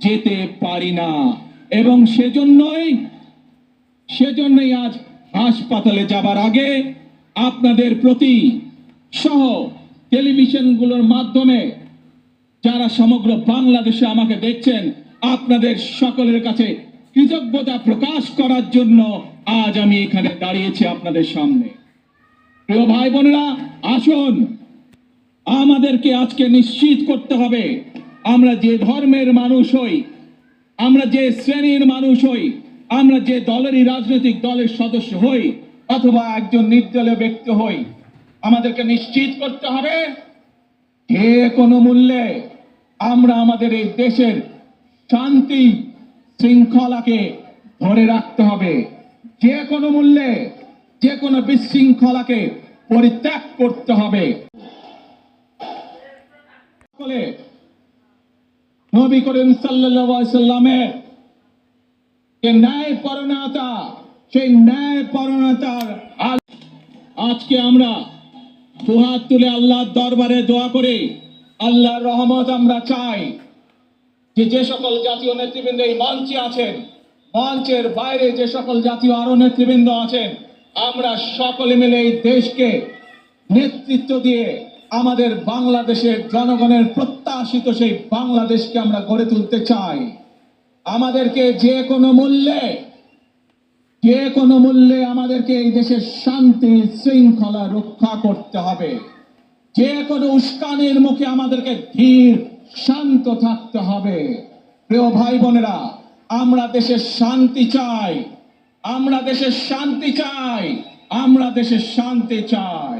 যেতে পারি না। এবং সেজন্যই সেজন্যই আজ হাসপাতালে যাবার আগে আপনাদের প্রতি সহ টেলিভিশনগুলোর মাধ্যমে যারা সমগ্র বাংলাদেশে আমাকে দেখছেন, আপনাদের সকলের কাছে কৃতজ্ঞতা প্রকাশ করার জন্য আজ আমি এখানে দাঁড়িয়েছি আপনাদের সামনে। প্রিয় ভাই বোনেরা, আসুন। আমাদেরকে আজকে নিশ্চিত করতে হবে আমরা যে ধর্মের মানুষ হই, আমরা যে শ্রেণির মানুষ হই, আমরা যে দলেরই রাজনৈতিক দলের সদস্য হই, অথবা একজন নির্দলীয় ব্যক্তি হই, আমাদেরকে নিশ্চিত করতে হবে যে কোনো মূল্যে আমরা আমাদের এই দেশের শান্তি শৃঙ্খলাকে ধরে রাখতে হবে। যে কোনো মূল্যে, যে কোনো বিশৃঙ্খলাকে পরিত্যাগ করতে হবে। নবী করিম সাল্লামের যে ন্যায় পরণতা সেই ন্যায় পরণতার আজকে আমরা দুহাত তুলে আল্লাহর দরবারে দোয়া করে, আল্লাহর রহমত আমরা চাই। যে যে সকল জাতীয় নেতৃবৃন্দ এই মঞ্চে আছেন, মঞ্চের বাইরে যে সকল জাতীয় আরও নেতৃবৃন্দ আছেন, আমরা সকলে মিলে এই দেশকে নেতৃত্ব দিয়ে আমাদের বাংলাদেশের জনগণের প্রত্যাশিত সেই বাংলাদেশকে আমরা গড়ে তুলতে চাই। আমাদেরকে যে কোনো মূল্যে, যে কোনো মূল্যে আমাদেরকে এই দেশের শান্তি, শৃঙ্খলা রক্ষা করতে হবে। যে কোনো উস্কানির মুখে আমাদেরকে ধীর, শান্ত থাকতে হবে। প্রিয় ভাই বোনেরা, আমরা দেশের শান্তি চাই। আমরা দেশের শান্তি চাই। আমরা দেশের শান্তি চাই।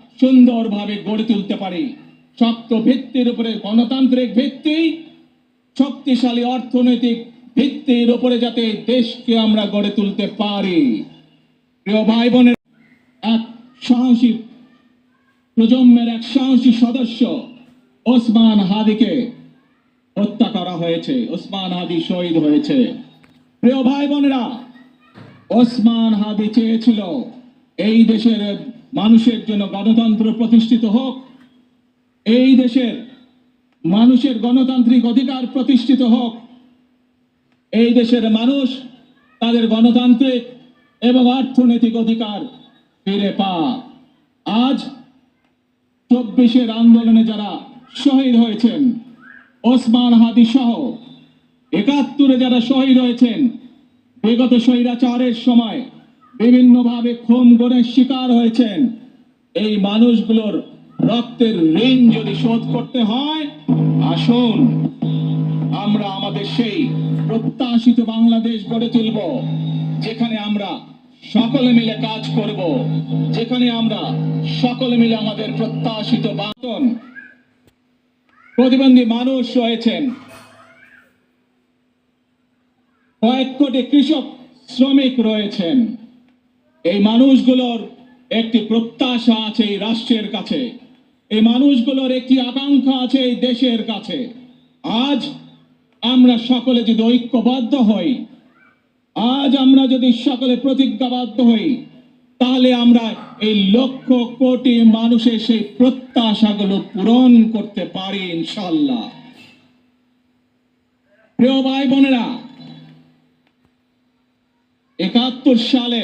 সুন্দরভাবে গড়ে তুলতে পারি। শক্ত ভিত্তির উপরে গণতান্ত্রিক ভিত্তি, শক্তিশালী অর্থনৈতিক ভিত্তির উপরে যাতে দেশকে আমরা গড়ে তুলতে পারি। প্রিয় ভাই বোনের এক সাহসী প্রজন্মের এক সাহসী সদস্য ওসমান হাদিকে হত্যা করা হয়েছে, ওসমান হাদি শহীদ হয়েছে। প্রিয় ভাই বোনেরা ওসমান হাদি চেয়েছিল এই দেশের মানুষের জন্য গণতন্ত্র প্রতিষ্ঠিত হোক, এই দেশের মানুষের গণতান্ত্রিক অধিকার প্রতিষ্ঠিত হোক, এই দেশের মানুষ তাদের গণতান্ত্রিক এবং অর্থনৈতিক অধিকার ফিরে পা আজ চব্বিশের আন্দোলনে যারা শহীদ হয়েছেন, ওসমান হাদি সহ একাত্তরে যারা শহীদ হয়েছেন, বিগত স্বৈরাচারের সময় বিভিন্নভাবে খুন গণের শিকার হয়েছেন। এই মানুষগুলোর রক্তের ঋণ যদি শোধ করতে হয়, আসুন, আমরা আমাদের সেই প্রত্যাশিত বাংলাদেশ গড়ে তুলব, যেখানে আমরা সকলে মিলে কাজ করব, যেখানে আমরা সকলে মিলে আমাদের প্রত্যাশিত বাতন প্রতিবন্ধী মানুষ রয়েছেন। কয়েক কোটি কৃষক শ্রমিক রয়েছেন। এই মানুষগুলোর একটি প্রত্যাশা আছে এই রাষ্ট্রের কাছে। এই মানুষগুলোর একটি আকাঙ্ক্ষা আছে এই দেশের কাছে। আজ আমরা সকলে যদি ঐক্যবদ্ধ হই, আজ আমরা যদি সকলে প্রতিজ্ঞাবদ্ধ হই, তাহলে আমরা এই লক্ষ কোটি মানুষের সেই প্রত্যাশাগুলো পূরণ করতে পারি ইনশাল্লাহ প্রিয় ভাই বোনেরা, একাত্তর সালে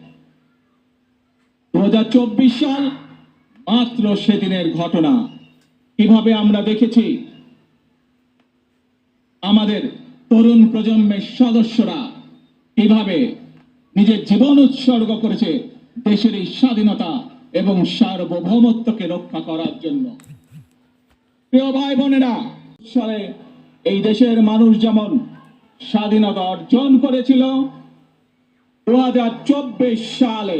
দু হাজার চব্বিশ সাল মাত্র সেদিনের ঘটনা। কীভাবে আমরা দেখেছি? আমাদের তরুণ প্রজন্মের সদস্যরা কীভাবে নিজের জীবন উৎসর্গ করেছে দেশের এই স্বাধীনতা এবং সার্বভৌমত্বকে রক্ষা করার জন্য। প্রিয় ভাই বোনেরা সালে এই দেশের মানুষ যেমন স্বাধীনতা অর্জন করেছিল দু হাজার চব্বিশ সালে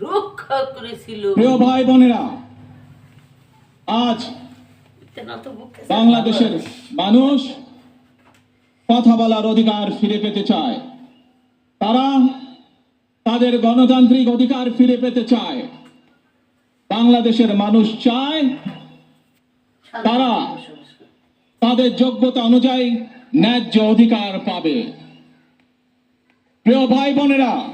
রক্ষা করেছিল। প্রিয় ভাই বোনেরা আজ বাংলাদেশের মানুষ কথা বলার অধিকার ফিরে পেতে চায়। তারা তাদের গণতান্ত্রিক অধিকার ফিরে পেতে চায়। বাংলাদেশের মানুষ চায় তারা তাদের যোগ্যতা অনুযায়ী ন্যায্য অধিকার পাবে। প্রিয় ভাই বোনেরা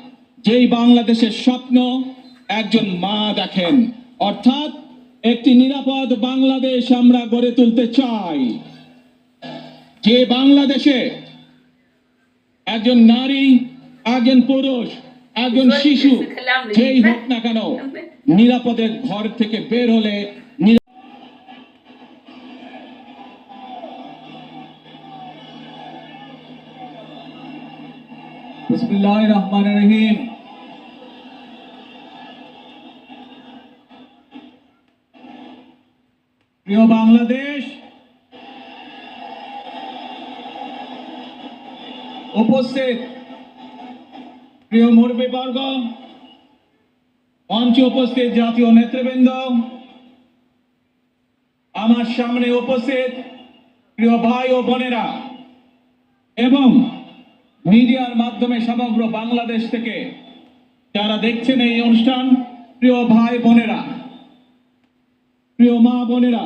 যেই বাংলাদেশের স্বপ্ন একজন মা দেখেন। অর্থাৎ একটি নিরাপদ বাংলাদেশ আমরা গড়ে তুলতে চাই। যে বাংলাদেশে একজন নারী একজন পুরুষ একজন শিশু যেই হোক না কেন নিরাপদে ঘর থেকে বের হলে বিসমিল্লাহির রহমানির রহিম। প্রিয় বাংলাদেশ, উপস্থিত প্রিয় মুরব্বী বর্গ মঞ্চে উপস্থিত জাতীয় নেতৃবৃন্দ, আমার সামনে উপস্থিত প্রিয় ভাই ও বোনেরা এবং মিডিয়ার মাধ্যমে সমগ্র বাংলাদেশ থেকে যারা দেখছেন এই অনুষ্ঠান, প্রিয় ভাই বোনেরা, প্রিয় মা বোনেরা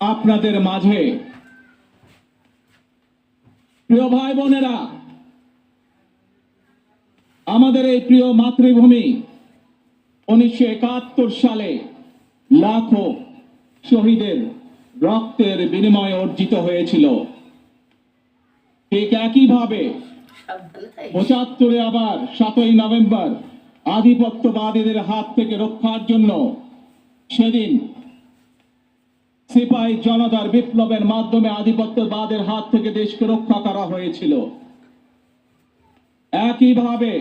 আপনাদের মাঝে। প্রিয় ভাই বোনেরা, আমাদের এই প্রিয় মাতৃভূমি উনিশশো একাত্তর সালে লাখো শহীদের রক্তের বিনিময়ে অর্জিত হয়েছিল। ঠিক একইভাবে পঁচাত্তরে আবার সাতই নভেম্বর আধিপত্যবাদীদের হাত থেকে রক্ষার জন্য সেদিন সিপাহী জনতার বিপ্লবের মাধ্যমে আধিপত্যবাদের হাত থেকে দেশকে রক্ষা করা হয়েছিল। একইভাবে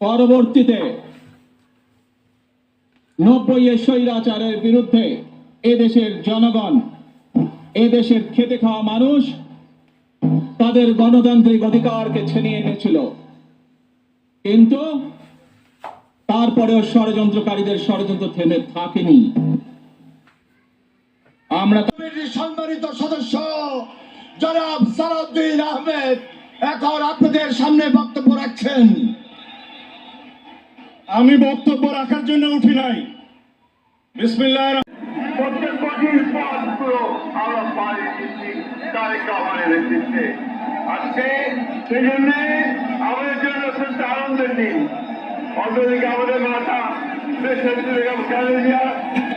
পরবর্তীতে নব্বই স্বৈরাচারের বিরুদ্ধে এদেশের জনগণ, এদেশের খেতে খাওয়া মানুষ তাদের গণতান্ত্রিক অধিকারকে ছিনিয়ে এনেছিল। কিন্তু তারপরেও ষড়যন্ত্রকারীদের ষড়যন্ত্র থেমে থাকেনি। আমরা সম্মানিত সদস্য জনাব সালাউদ্দিন আহমেদ এখন আপনাদের সামনে বক্তব্য রাখছেন। আমি বক্তব্য রাখার জন্য উঠি নাই। বিসমিল্লাহ প্রত্যেক আমরা আজকে সেই জন্য আমাদের জন্য অত্যন্ত আনন্দের দিন। অন্যদিকে আমাদের মাথা ಬೇಗ ಮುಖ್ಯ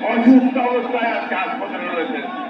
ಅಧಿಕಾರವಸ್ಥೆಯ ಆಸ್ಪತ್ರೆಗಳು